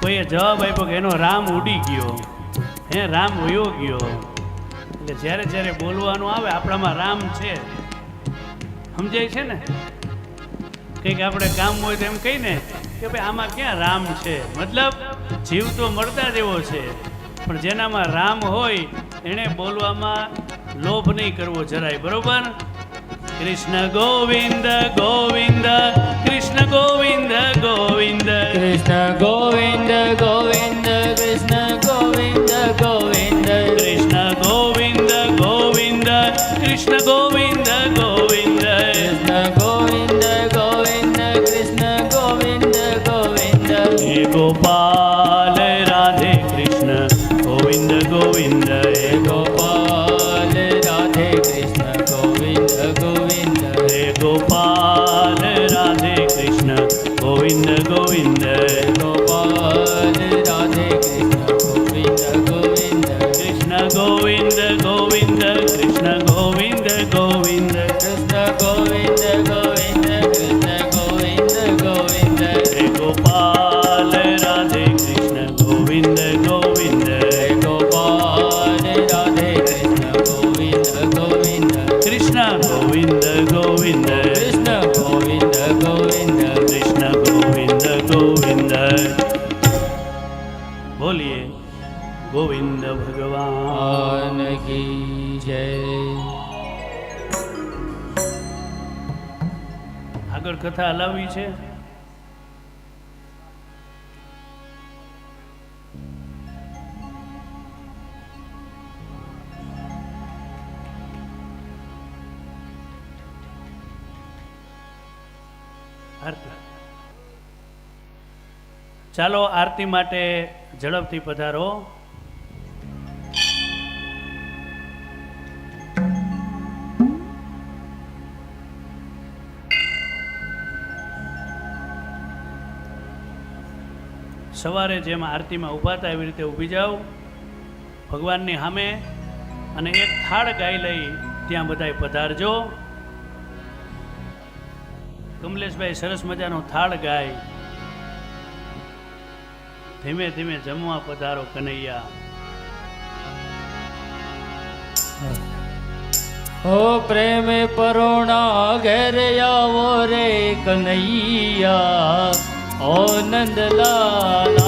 કોઈએ જવાબ આપ્યો કે એનો રામ ઉડી ગયો. હે, રામ વયો ગયો. એટલે જ્યારે જ્યારે બોલવાનું આવે, આપણામાં રામ છે. સમજાય છે ને? કંઈક આપણે કામ હોય તો એમ કહીને કે ભાઈ, આમાં ક્યાં રામ છે? મતલબ, જીવ તો મળતા જેવો છે. પણ જેનામાં રામ હોય, એણે બોલવામાં લોભ નહીં કરવો જરાય. બરોબર? krishna govinda govinda krishna govinda govinda krishna govinda govinda, krishna govinda. કી જય. આગળ કથા હલાવવી છે. ચાલો આરતી માટે ઝડપથી પધારો. સવારે જેમ આરતીમાં ઊભા હતા એવી રીતે ઊભી જાઓ. ભગવાનની સામે અને એક થાળ ગાઈ લઈ ત્યાં બધાય પધારજો. કમલેશભાઈ સરસ મજાનો થાળ ગાય. ધીમે ધીમે જમવા પધારો કનૈયા. ઓ પ્રેમે પરોણા ઘેર આવો રે કનૈયા. ઓ નંદલાલા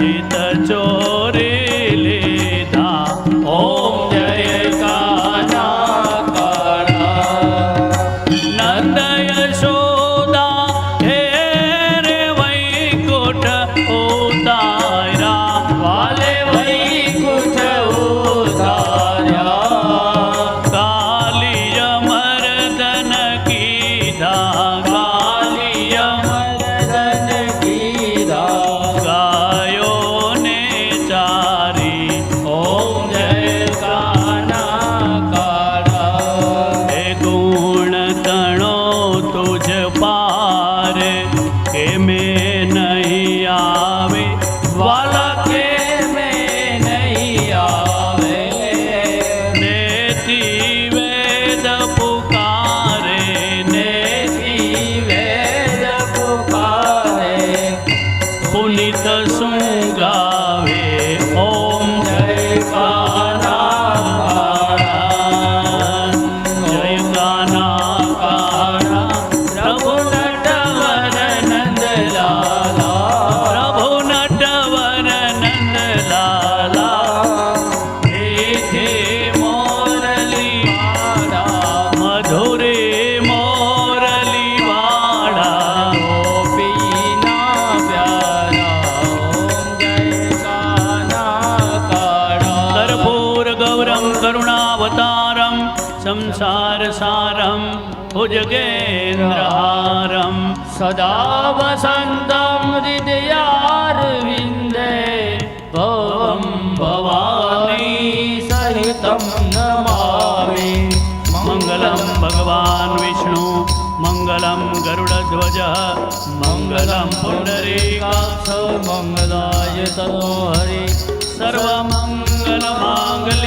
de गरुणावतारं संसारसारं भुजगेन्द्रहारं। सदा वसन्तं हृदयारविन्दे भवं भवामि सहितं नमामि। मङ्गलं भगवान् विष्णु मङ्गलं गरुडध्वजः मङ्गलं पुनरे मङ्गलाय तनो हरि। सर्वमङ्गलमाङ्गल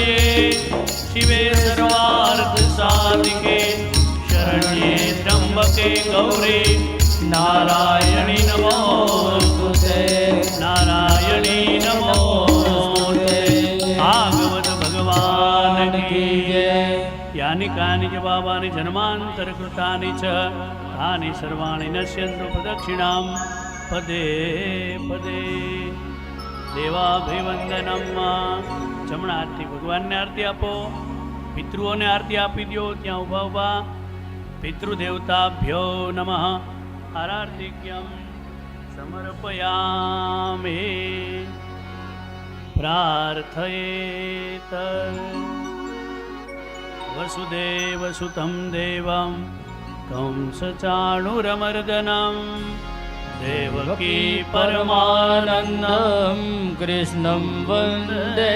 શિવે સર્વાર્થ સાધિકે શરણ્યે ત્રંબકે ગૌરે નારાયણી નમો નારાયણી નમો ભાગવત ભગવાન કી યાની કાની ચ બાબાની જન્માંતર કૃતાની છ તાની સર્વાણી નશ્યંતુ પ્રદક્ષિણામ પદે પદે દેવાભિવંદનમ જમણા હાથથી ભગવાનને આરતી આપો પિતૃઓને આરતી આપી દો ત્યાં ઊભા ઊભા. પિતૃદેવતાભ્યો નમઃ. આરાર્તિક્યમ સમર્પયામે. પ્રાર્થયેત દેવમ. દેવં કંસચાણુરમર્દનમ. દેવકી પરમાનંદ પરમાનંદમ કૃષ્ણમ વંદે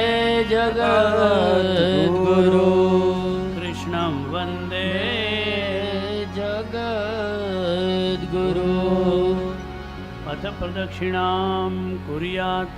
જગદ્ગુરુ કૃષ્ણં વંદે જગદ્ગુરુ પથ પ્રદક્ષિણાં કુર્યાત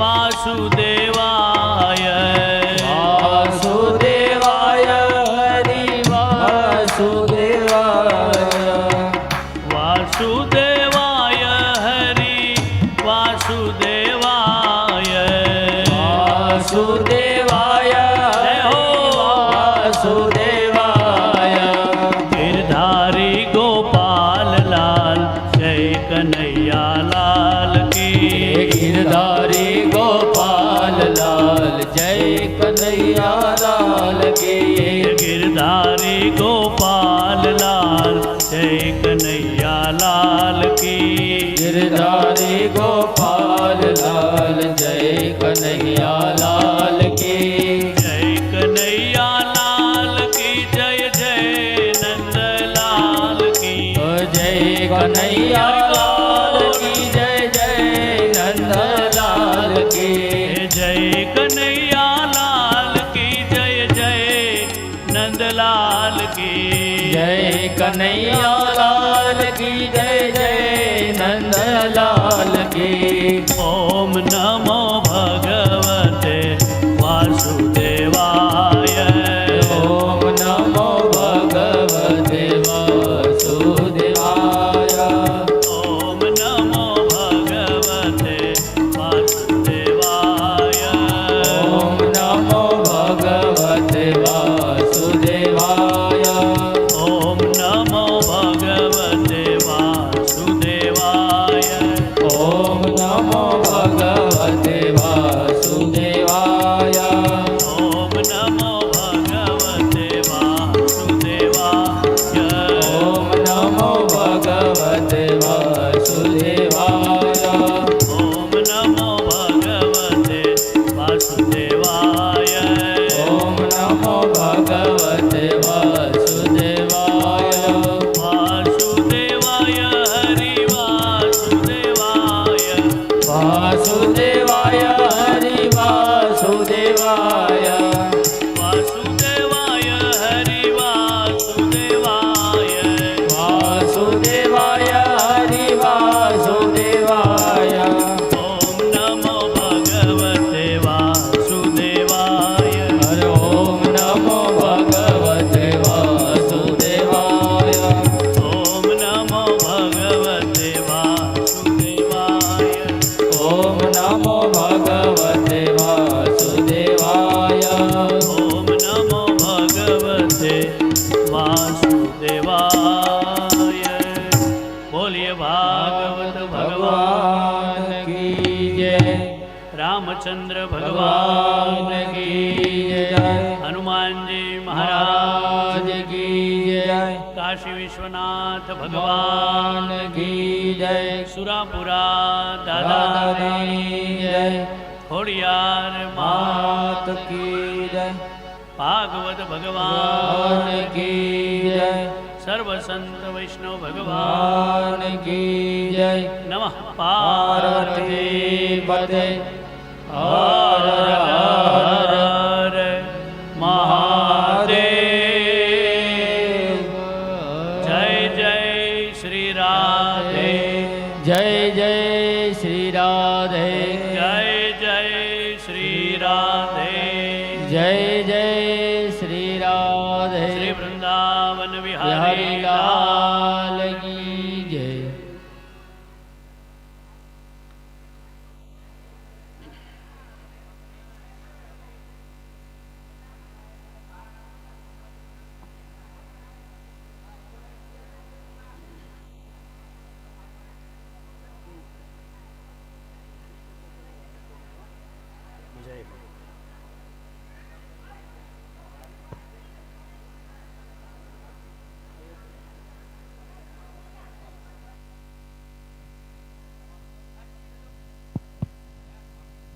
વાસુદેવ બિજદારી ગોપાલ લાલ જય કનૈયા લાલ ગિરધારી ગોપાલ લાલ જય કનૈયા લાલ કી ગિરધારી ગો કનૈયા લાલ કી જય જય નંદલાલ કી જય કનૈયા લાલ કી જય જય નંદલાલ કી ઓમ નમો કાશી વિશ્વનાથ ભગવાન કી જય સુરાપુરા દાદા દાદાની જય ખોડિયાર માત કી જય ભાગવત ભગવાન કી જય સર્વ સંત વૈષ્ણવ ભગવાન કી જય નમઃ પાર્વતી પદે હર Hare eh.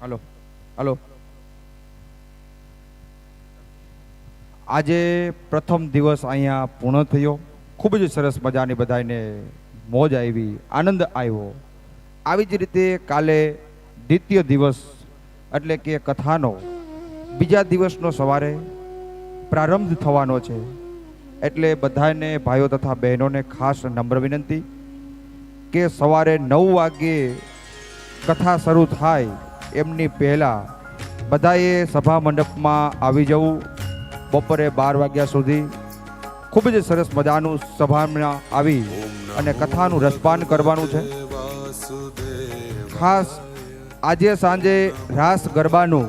Hello hello. આજે પ્રથમ દિવસ અહીંયા પૂર્ણ થયો. ખૂબ જ સરસ મજાની બધાને મોજ આવી, આનંદ આવ્યો. આવી જ રીતે કાલે દ્વિતીય દિવસ એટલે કે કથાનો બીજા દિવસનો સવારે પ્રારંભ થવાનો છે. એટલે બધાને ભાઈઓ તથા બહેનોને ખાસ નમ્ર વિનંતી કે સવારે નવ વાગ્યે કથા શરૂ થાય એમની પહેલાં બધાએ સભા મંડપમાં આવી જવું બપોરે બાર વાગ્યા સુધી ખૂબ જ સરસ મજાનું સભામાં આવી અને કથાનું રસપાન કરવાનું છે. ખાસ આજે સાંજે રાસ ગરબાનું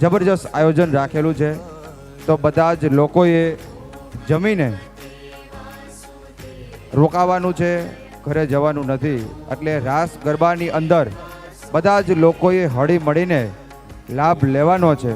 જબરજસ્ત આયોજન રાખેલું છે. તો બધા જ લોકોએ જમીને રોકાવાનું છે. ઘરે જવાનું નથી. એટલે રાસ ગરબાની અંદર બધા જ લોકોએ હળી મળીને લાભ લેવાનો છે.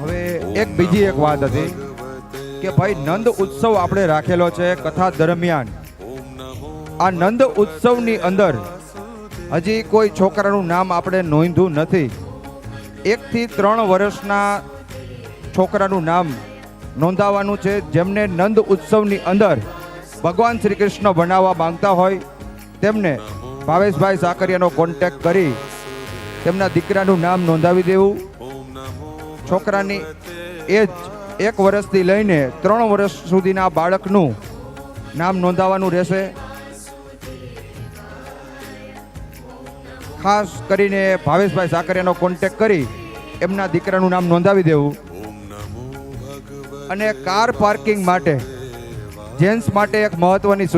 હવે એક બીજી એક વાત હતી. કે ભાઈ, નંદ ઉત્સવ આપણે રાખેલો છે કથા દરમિયાન. આ નંદ ઉત્સવની અંદર હજી કોઈ છોકરાનું નામ આપણે નોંધ્યું નથી. એકથી ત્રણ વર્ષના છોકરાનું નામ નોંધાવાનું છે. જેમને નંદ ઉત્સવની અંદર ભગવાન શ્રી કૃષ્ણ બનાવવા માંગતા હોય, તેમને ભાવેશભાઈ સાકરિયાનો કોન્ટેક્ટ કરી તેમના દીકરાનું નામ નોંધાવી દેવું. છોકરાની એજ એક વર્ષથી લઈને ત્રણ વર્ષ સુધીના બાળકનું નામ નોંધાવવાનું રહેશે. ખાસ કરીને ભાવેશભાઈ સાકરિયાનો કોન્ટેક્ટ કરી એમના દીકરાનું નામ નોંધાવી દેવું. અને કાર પાર્કિંગ માટે, જેન્ટ્સ માટે એક મહત્વની સૂચના